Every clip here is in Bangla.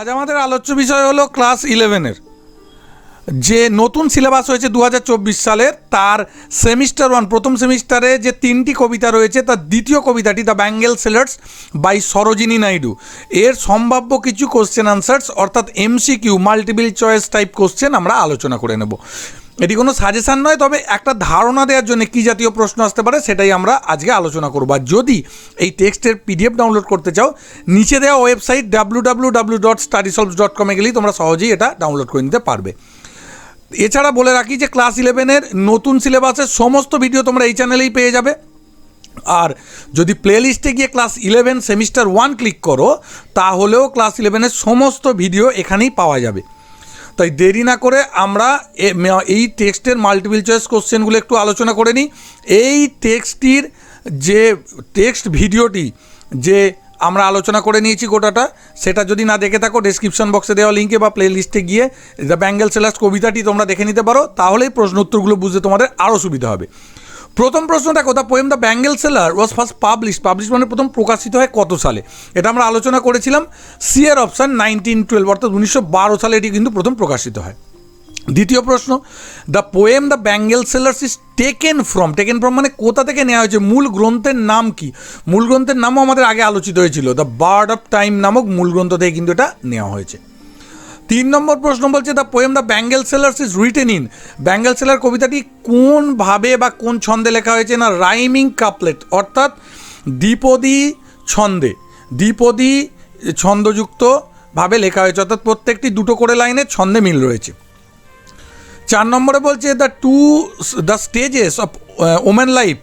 আজ আমাদের আলোচ্য বিষয় হলো ক্লাস ইলেভেনের। যে নতুন সিলেবাস হয়েছে দু হাজার চব্বিশ সালের, তার সেমিস্টার ওয়ান, প্রথম সেমিস্টারে যে তিনটি কবিতা রয়েছে, তার দ্বিতীয় কবিতাটি the bangle sellers by Sarojini Naidu. এর সম্ভাব্য কিছু কোশ্চেন আনসার্স অর্থাৎ MCQ multiple choice type question আমরা আলোচনা করে নেব। এটি কোনো সাজেশান নয়, তবে একটা ধারণা দেওয়ার জন্য কী জাতীয় প্রশ্ন আসতে পারে সেটাই আমরা আজকে আলোচনা করব। আর যদি এই টেক্সটের পিডিএফ ডাউনলোড করতে চাও, নিচে দেওয়া website W W W dot dot কমে গেলেই তোমরা সহজেই এটা ডাউনলোড করে নিতে পারবে। এছাড়া বলে রাখি যে ক্লাস ইলেভেনের নতুন সিলেবাসের সমস্ত ভিডিও তোমরা এই চ্যানেলেই পেয়ে যাবে। আর যদি প্লেলিস্টে গিয়ে class eleven semester one click করো, তাহলেও ক্লাস ইলেভেনের সমস্ত ভিডিও এখানেই পাওয়া যাবে। তাই দেরি না করে আমরা এই টেক্সটের মাল্টিপল চয়েস কোশ্চেনগুলো একটু আলোচনা করে নিই। এই টেক্সটির যে টেক্সট ভিডিওটি যে আমরা আলোচনা করে নিয়েছি গোটাটা, সেটা যদি না দেখে থাকো ডিসক্রিপশন বক্সে দেওয়া লিঙ্কে বা প্লে লিস্টে গিয়ে দ্য ব্যাঙ্গেল সেলাস কবিতাটি তোমরা দেখে নিতে পারো, তাহলেই প্রশ্ন উত্তরগুলো বুঝতে তোমাদের আরও সুবিধা হবে। প্রথম প্রশ্নটা কথা poem the bangle seller was first publish publish মানে প্রথম প্রকাশিত হয় কত সালে? এটা আমরা আলোচনা করেছিলাম সি এর অপশান নাইনটিন টুয়েলভ অর্থাৎ উনিশশো বারো সালে এটি কিন্তু প্রথম প্রকাশিত হয়। দ্বিতীয় প্রশ্ন the poem the bangle sellers is taken from taken from মানে কোথা থেকে নেওয়া হয়েছে? মূল গ্রন্থের নাম কি? মূল গ্রন্থের নামও আমাদের আগে আলোচিত হয়েছিল। দ্য বার্ড অফ টাইম নামক মূল গ্রন্থ থেকে কিন্তু এটা নেওয়া হয়েছে। তিন নম্বর প্রশ্ন বলছে the poem the bangle sellers is written in bangle seller কবিতাটি কোনভাবে বা কোন ছন্দে লেখা হয়েছে না রাইমিং কাপলেট অর্থাৎ দ্বিপদী ছন্দে, দ্বিপদী ছন্দযুক্ত ভাবে লেখা হয়েছে, অর্থাৎ প্রত্যেকটি দুটো করে লাইনের ছন্দে মিল রয়েছে। চার নম্বরে বলছে the to the stages of women life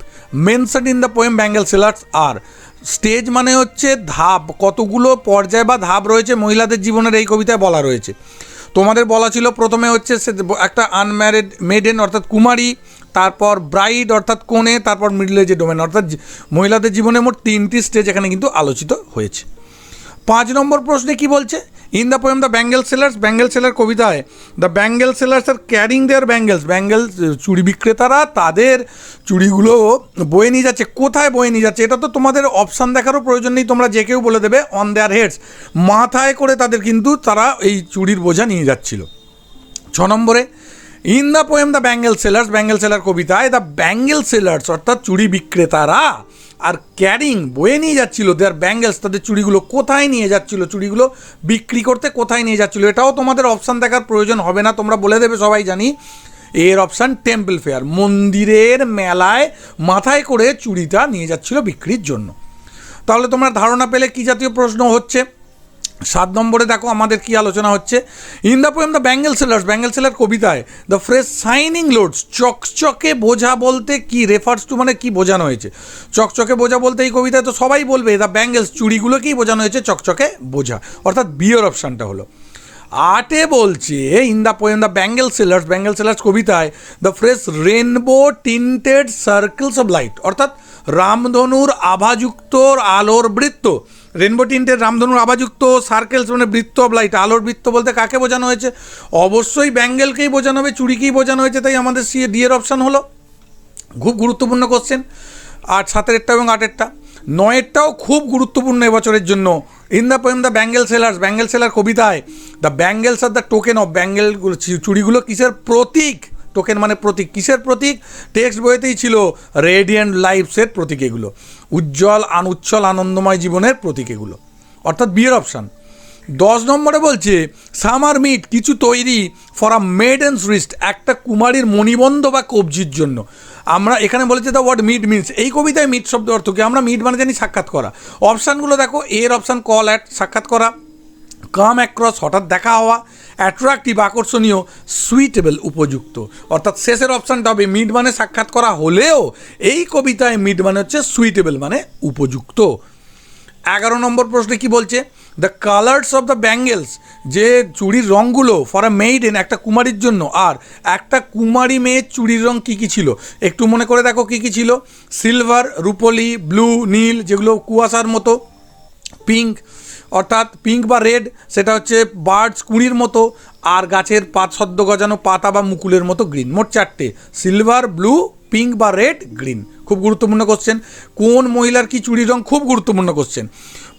mention in the poem bangle sellers R stage মানে হচ্ছে ধাপ, কতগুলো পর্যায় বা ধাপ রয়েছে মহিলাদের জীবনের এই কবিতায় বলা রয়েছে। তোমাদের বলা ছিল প্রথমে হচ্ছে সে একটা আনম্যারিড মেডেন অর্থাৎ কুমারী, তারপর ব্রাইড অর্থাৎ কোণে তারপর মিডল এজে ডোমেন অর্থাৎ মহিলাদের জীবনে মোট তিনটি স্টেজ এখানে কিন্তু আলোচিত হয়েছে। পাঁচ নম্বর প্রশ্নে কি বলছে? In the poem the bangle sellers bangle seller কবিতায় the bangle sellers are carrying their bangles bangle চুড়ি বিক্রেতারা তাদের চুড়িগুলো বয়ে নিয়ে যাচ্ছে। কোথায় বয়ে নিয়ে যাচ্ছে? এটা তো তোমাদের অপশান দেখারও প্রয়োজন নেই। তোমরা যে কেউ বলে দেবে অন দেয়ার হেডস মাথায় করে তাদের কিন্তু তারা এই চুড়ির বোঝা নিয়ে যাচ্ছিল। ছ নম্বরে in the poem the bangle sellers bangle seller কবিতায় দ্য ব্যাঙ্গেল সেলার্স অর্থাৎ চুড়ি বিক্রেতারা আর ক্যারিং বয়ে নিয়ে যাচ্ছিল দেয়ার ব্যাঙ্গেলস তাদের চুড়িগুলো কোথায় নিয়ে যাচ্ছিল, চুড়িগুলো বিক্রি করতে কোথায় নিয়ে যাচ্ছিল, এটাও তোমাদের অপশান দেখার প্রয়োজন হবে না, তোমরা বলে দেবে সবাই জানি। এর অপশান টেম্পল ফেয়ার মন্দিরের মেলায় মাথায় করে চুড়িটা নিয়ে যাচ্ছিল বিক্রির জন্য। তাহলে তোমরা ধারণা পেলে কী জাতীয় প্রশ্ন হচ্ছে? সাত নম্বরে দেখো আমাদের কি আলোচনা হচ্ছে। In the poem the bangle sellers bangle seller কবিতায় দ্য ফ্রেশ সাইনিং লোডস চকচকে বোঝা বলতে কি রেফার্স টু মানে কি বোঝানো হয়েছে। চকচকে বোঝা বলতে এই কবিতায় তো সবাই বলবে দ্য ব্যাঙ্গেলস চুড়িগুলোকেই বোঝানো হয়েছে, চকচকে বোঝা। অর্থাৎ বিয়ের অপশানটা হলো। আটে বলছে in the poem the bangle sellers bangle sellers কবিতায় the fresh rainbow tinted circles of light অর্থাৎ রামধনুর আভাযুক্ত আলোর বৃত্ত রেনবো টিন্টের রামধনুর আভাযুক্ত সার্কেলস মানে বৃত্ত অফ লাইট আলোর বৃত্ত বলতে কাকে বোঝানো হয়েছে? অবশ্যই ব্যাঙ্গেলকেই বোঝানো হবে চুড়িকেই বোঝানো হয়েছে, তাই আমাদের সি ডিয়ের অপশান হলো। খুব গুরুত্বপূর্ণ কোশ্চেন আট সাতেরটা এবং আটেরটা। নয়েরটাও খুব গুরুত্বপূর্ণ এবছরের জন্য। In the poem the bangle sellers bangle seller কবিতায় the bangles are the token of bangle চুড়িগুলো কিসের প্রতীক টোকেন মানে প্রতীক কিসের প্রতীক টেক্সট বইতেই ছিল রেডিয়েন্ট লাইফসের প্রতীক এগুলো উজ্জ্বল আনুচ্ছল আনন্দময় জীবনের প্রতীক এগুলো অর্থাৎ বিয়ের অপশান দশ নম্বরে বলছে সামার মিট কিছু তৈরি ফর আ মেডেন্স রিস্ট একটা কুমারীর মণিবন্ধ বা কবজির জন্য। আমরা এখানে বলেছে দ্য ওয়ার্ড মিট মিনস এই কবিতায় মিট শব্দ অর্থ কি? আমরা মিট মানে জানি সাক্ষাৎ করা। অপশানগুলো দেখো। এর অপশান কল অ্যাট সাক্ষাৎ করা। কাম অ্যাক্রস হঠাৎ দেখা হওয়া। অ্যাট্রাকটিভ আকর্ষণীয় সুইটেবল উপযুক্ত। অর্থাৎ শেষের অপশানটা হবে মিড মানে সাক্ষাৎ করা হলেও এই কবিতায় মিড মানে হচ্ছে সুইটেবল মানে উপযুক্ত। এগারো নম্বর প্রশ্নে কি বলছে? The colours of the bangles যে চুড়ির রঙগুলো ফর আ মেইডেন একটা কুমারীর জন্য। আর একটা কুমারী মেয়ের চুড়ির রং কী কী ছিল? একটু মনে করে দেখো কী কী ছিল। সিলভার রুপোলি ব্লু নীল, যেগুলো কুয়াশার মতো। পিঙ্ক অর্থাৎ পিঙ্ক বা রেড সেটা হচ্ছে বার্ডস কুঁড়ির মতো। আর গাছের পাত সদ্য গজানো পাতা বা মুকুলের মতো গ্রিন মোট চারটে। সিলভার ব্লু পিঙ্ক বা রেড, গ্রিন। খুব গুরুত্বপূর্ণ কোশ্চেন কোন মহিলার কি চুড়ির রং খুব গুরুত্বপূর্ণ কোশ্চেন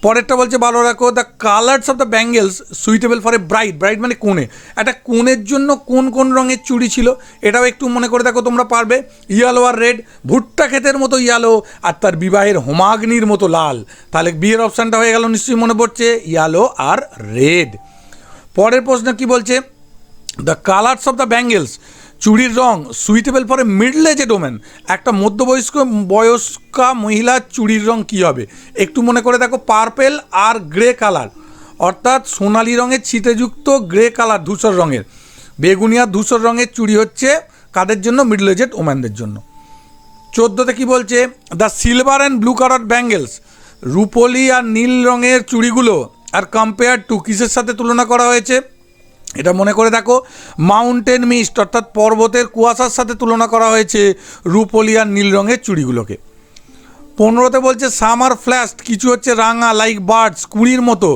পরেরটা বলছে ভালো রাখো the colours of the bangles suitable for a bright bright মানে কোণে। একটা কোণের জন্য কোন কোন রঙের চুড়ি ছিল, এটাও একটু মনে করে দেখো তোমরা পারবে। ইয়ালো আর রেড ভুট্টা ক্ষেতের মতো ইয়ালো আর তার বিবাহের হোমাগ্নির মতো লাল। তাহলে বিয়ের অপশানটা হয়ে গেল, নিশ্চয়ই মনে পড়ছে। ইয়ালো আর রেড পরের প্রশ্ন কি বলছে? The colours of the bangles চুড়ির wrong suitable for a middle aged women একটা মধ্যবয়স্ক, বয়স্কা মহিলার চুড়ির রং কী হবে? একটু মনে করে দেখো পার্পেল আর গ্রে কালার অর্থাৎ সোনালি রঙের ছিটেযুক্ত গ্রে কালার ধূসর রঙের। বেগুনি আর ধূসর রঙের চুড়ি হচ্ছে কাদের জন্য? মিডল এজেড ওম্যানদের জন্য। চোদ্দোতে কি বলছে? The silver and blue colour bangles রুপোলি আর নীল রঙের চুড়িগুলো আর কম্পেয়ার টু কিসের সাথে তুলনা করা হয়েছে? এটা মনে করে দেখো মাউন্টেন মিস্ট অর্থাৎ পর্বতের কুয়াশার সাথে তুলনা করা হয়েছে রুপোলি আর নীল রঙের চুড়িগুলোকে। পনেরোতে বলছে সামার ফ্ল্যাস্ট কিছু হচ্ছে রাঙা লাইক বার্ডস কুড়ির মতো।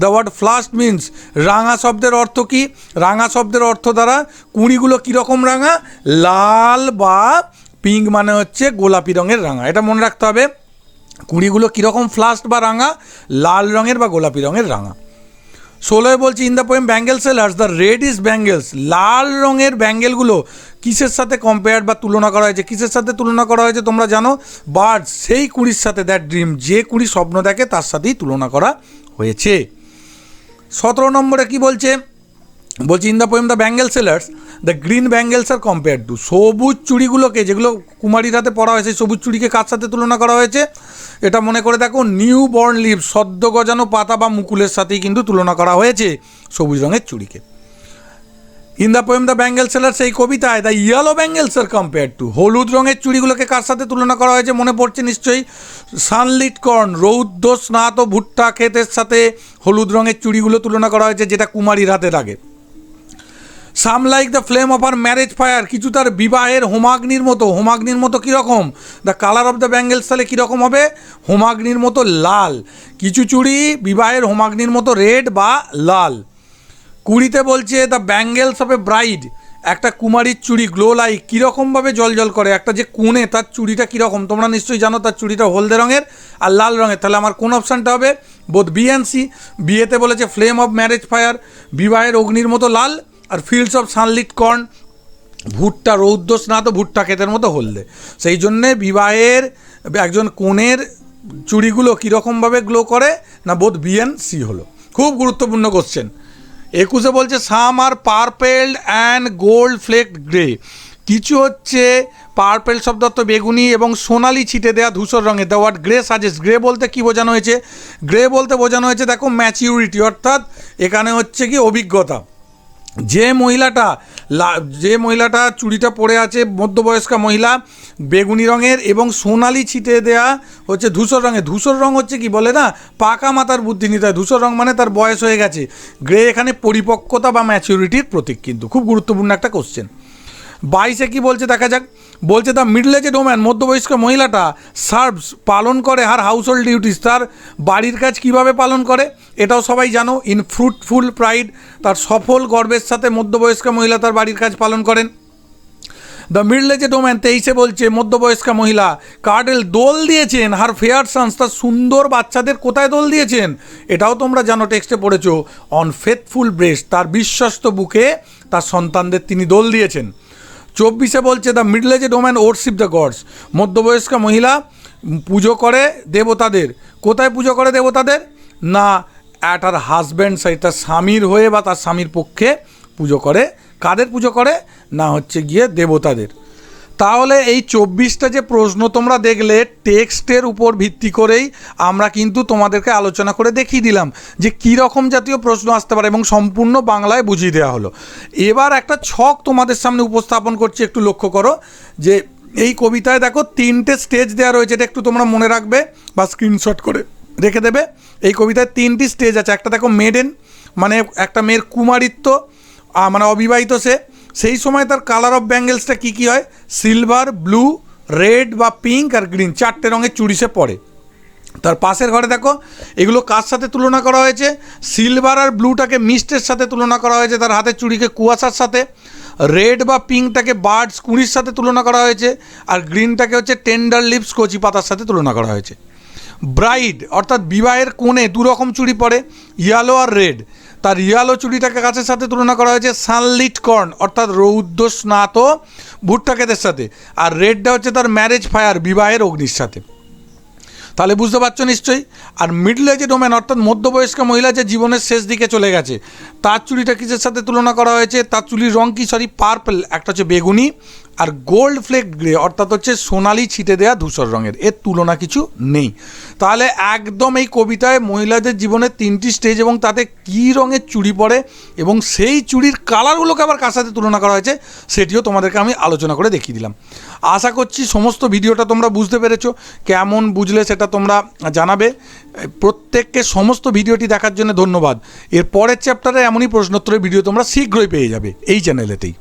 দ্য ওয়ার্ড ফ্লাস্ট মিন্স রাঙা শব্দের অর্থ কি? রাঙা শব্দের অর্থ দ্বারা কুড়িগুলো কীরকম রাঙা? লাল বা পিঙ্ক মানে হচ্ছে গোলাপি রঙের রাঙা। এটা মনে রাখতে হবে, কুড়িগুলো কীরকম ফ্লাস্ট বা রাঙা? লাল রঙের বা গোলাপি রঙের রাঙা। ষোলোয় বলছি in the poem bangle sellers the red is bangles লাল রঙের ব্যাঙ্গেলগুলো কিসের সাথে কম্পেয়ার বা তুলনা করা হয়েছে? কিসের সাথে তুলনা করা হয়েছে তোমরা জানো? বার্ড সেই কুড়ির সাথে দ্যাট ড্রিম যে কুড়ি স্বপ্ন দেখে তার সাথেই তুলনা করা হয়েছে। সতেরো নম্বরে কি বলছে? বলছি in the poem the bangle sellers the green bangles are compare to সবুজ চুড়িগুলোকে, যেগুলো কুমারীর হাতে পড়া হয়েছে সবুজ চুড়িকে কার সাথে তুলনা করা হয়েছে? এটা মনে করে দেখো নিউ বর্ন লিভ সদ্য গজানো পাতা বা মুকুলের সাথেই কিন্তু তুলনা করা হয়েছে সবুজ রঙের চুড়িকে. In the poem the bangle sellers এই কবিতায় the yellow bangles are compare to হলুদ রঙের চুড়িগুলোকে কার সাথে তুলনা করা হয়েছে? মনে পড়ছে নিশ্চয়ই সানলিট কর্ন রৌদ্র স্নাত ভুট্টা ক্ষেতের সাথে হলুদ রঙের চুড়িগুলো তুলনা করা হয়েছে, যেটা কুমারীর হাতে লাগে। Some like the flame of her marriage fire কিছু তার বিবাহের হোমাগ্নির মতো। হোমাগ্নির মতো কীরকম? The colour of the bangles তাহলে কীরকম হবে? হোমাগ্নির মতো লাল। কিছু চুড়ি বিবাহের হোমাগ্নির মতো রেড বা লাল। কুড়িতে বলছে the bangles of a bride একটা কুমারীর চুড়ি গ্লো লাইক কীরকমভাবে জল জল করে। একটা যে কোণে তার চুড়িটা কীরকম? তোমরা নিশ্চয়ই জানো তার চুড়িটা হলদে রঙের আর লাল রঙের। তাহলে আমার কোন অপশানটা হবে? বোধ বি সি বিয়েতে বলেছে ফ্লেম অফ ম্যারেজ ফায়ার বিবাহের অগ্নির মতো লাল আর ফিল্ডস অফ সানলিট কর্ন ভুট্টা রৌদ্র স্নাত ভুট্টা ক্ষেতের মতো হলদে। সেই জন্যে বিবাহের, একজন কোণের চুড়িগুলো কীরকমভাবে গ্লো করে না বোধ বি অ্যান্ড সি হলো। খুব গুরুত্বপূর্ণ কোশ্চেন একুশে বলছে some are purple and gold flake grey কিছু হচ্ছে পার্পেল শব্দ তো বেগুনি এবং সোনালি ছিটে দেওয়া ধূসর রঙের। The word grey suggest grey বলতে কি বোঝানো হয়েছে? গ্রে বলতে বোঝানো হয়েছে, দেখো ম্যাচিউরিটি অর্থাৎ এখানে হচ্ছে কি অভিজ্ঞতা। যে মহিলাটা যে মহিলাটা চুড়িটা পরে আছে, মধ্যবয়স্কা মহিলা, বেগুনি রঙের এবং সোনালি ছিটে দেয়া হচ্ছে ধূসর রঙের। ধূসর রং হচ্ছে কি বলে না? পাকা মাতার বুদ্ধি নিতে হয়। ধূসর রং মানে তার বয়স হয়ে গেছে। গ্রে এখানে পরিপক্কতা বা ম্যাচিউরিটির প্রতীক কিন্তু। খুব গুরুত্বপূর্ণ একটা কোশ্চেন বাইশে কি বলছে? দেখা যাক। বলছে দ্য মিডল এজেড ওম্যান মধ্যবয়স্ক মহিলাটা সার্ভস পালন করে হার হাউস হোল্ড ডিউটিস তার বাড়ির কাজ কীভাবে পালন করে, এটাও সবাই জানো ইন ফ্রুটফুল প্রাইড তার সফল গর্বের সাথে মধ্যবয়স্ক মহিলা তার বাড়ির কাজ পালন করেন। দ্য মিডল এজেড ওম্যান তেইশে বলছে, মধ্যবয়স্কা মহিলা কার্ডেল দোল দিয়েছেন হার ফেয়ার সান্স তার সুন্দর বাচ্চাদের কোথায় দোল দিয়েছেন? এটাও তোমরা জানো টেক্সটে পড়েছো অন ফেথফুল ব্রেস্ট তার বিশ্বস্ত বুকে তার সন্তানদের তিনি দোল দিয়েছেন। চব্বিশে বলছে the middle aged woman worship the gods মধ্যবয়স্ক মহিলা পুজো করে দেবতাদের। কোথায় পুজো করে দেবতাদের? না অ্যাট আর হাজব্যান্ড সাইড তার স্বামীর হয়ে বা তার স্বামীর পক্ষে পুজো করে। কাদের পুজো করে? না, হচ্ছে গিয়ে দেবতাদের। তাহলে এই চব্বিশটা যে প্রশ্ন তোমরা দেখলে, টেক্সটের উপর ভিত্তি করেই আমরা কিন্তু তোমাদেরকে আলোচনা করে দেখিয়ে দিলাম যে কী রকম জাতীয় প্রশ্ন আসতে পারে এবং সম্পূর্ণ বাংলায় বুঝিয়ে দেওয়া হলো। এবার একটা ছক তোমাদের সামনে উপস্থাপন করছি, একটু লক্ষ্য করো যে এই কবিতায় দেখো তিনটে স্টেজ দেওয়া রয়েছে, এটা একটু তোমরা মনে রাখবে বা স্ক্রিনশট করে রেখে দেবে। এই কবিতায় তিনটি স্টেজ আছে, একটা দেখো মেডেন মানে একটা মেয়ের কুমারিত্ব মানে অবিবাহিত সে সেই সময় তার কালার অফ ব্যাঙ্গেলসটা কী কী হয়? সিলভার ব্লু রেড বা পিঙ্ক আর গ্রিন চারটে রঙের চুড়ি সে পড়ে। তার পাশের ঘরে দেখো, এগুলো কার সাথে তুলনা করা হয়েছে? সিলভার আর ব্লুটাকে মিস্টের সাথে তুলনা করা হয়েছে, তার হাতের চুড়িকে কুয়াশার সাথে। রেড বা পিঙ্কটাকে বার্ডস কুঁড়ির সাথে তুলনা করা হয়েছে, আর গ্রিনটাকে হচ্ছে টেন্ডার লিপস কচি পাতার সাথে তুলনা করা হয়েছে। ব্রাইড অর্থাৎ বিবাহের কোণে দু রকম চুড়ি পড়ে ইয়েলো আর রেড তার ইয়েলো চুড়িটাকে গাছের সাথে তুলনা করা হয়েছে সানলিট কর্ন, অর্থাৎ রৌদ্র স্নাত ভুট্টা ক্ষেতের সাথে। আর রেডটা হচ্ছে তার ম্যারেজ ফায়ার, বিবাহের অগ্নির সাথে। তাহলে বুঝতে পারছ নিশ্চয়ই? আর মিডল এজেড ওম্যান অর্থাৎ মধ্যবয়স্ক মহিলা যে জীবনের শেষ দিকে চলে গেছে, তার চুলিটা কিসের সাথে তুলনা করা হয়েছে? তার চুলির রং কি? সরি পার্পল একটা হচ্ছে বেগুনি আর গোল্ড ফ্লেক গ্রে, অর্থাৎ হচ্ছে সোনালি ছিটে দেওয়া ধূসর রঙের, এর তুলনা কিছু নেই। তাহলে একদম এই কবিতায় মহিলাদের জীবনের তিনটি স্টেজ এবং তাতে কী রঙের চুড়ি পড়ে এবং সেই চুড়ির কালারগুলোকে আবার কার সাথে তুলনা করা হয়েছে, সেটিও তোমাদেরকে আমি আলোচনা করে দেখিয়ে দিলাম। আশা করছি সমস্ত ভিডিওটা তোমরা বুঝতে পেরেছ, কেমন বুঝলে সেটা তোমরা জানাবে। প্রত্যেককে সমস্ত ভিডিওটি দেখার জন্য ধন্যবাদ। এর পরের চ্যাপ্টারে এমনই প্রশ্নোত্তরের ভিডিও তোমরা শীঘ্রই পেয়ে যাবে, এই চ্যানেলেতেই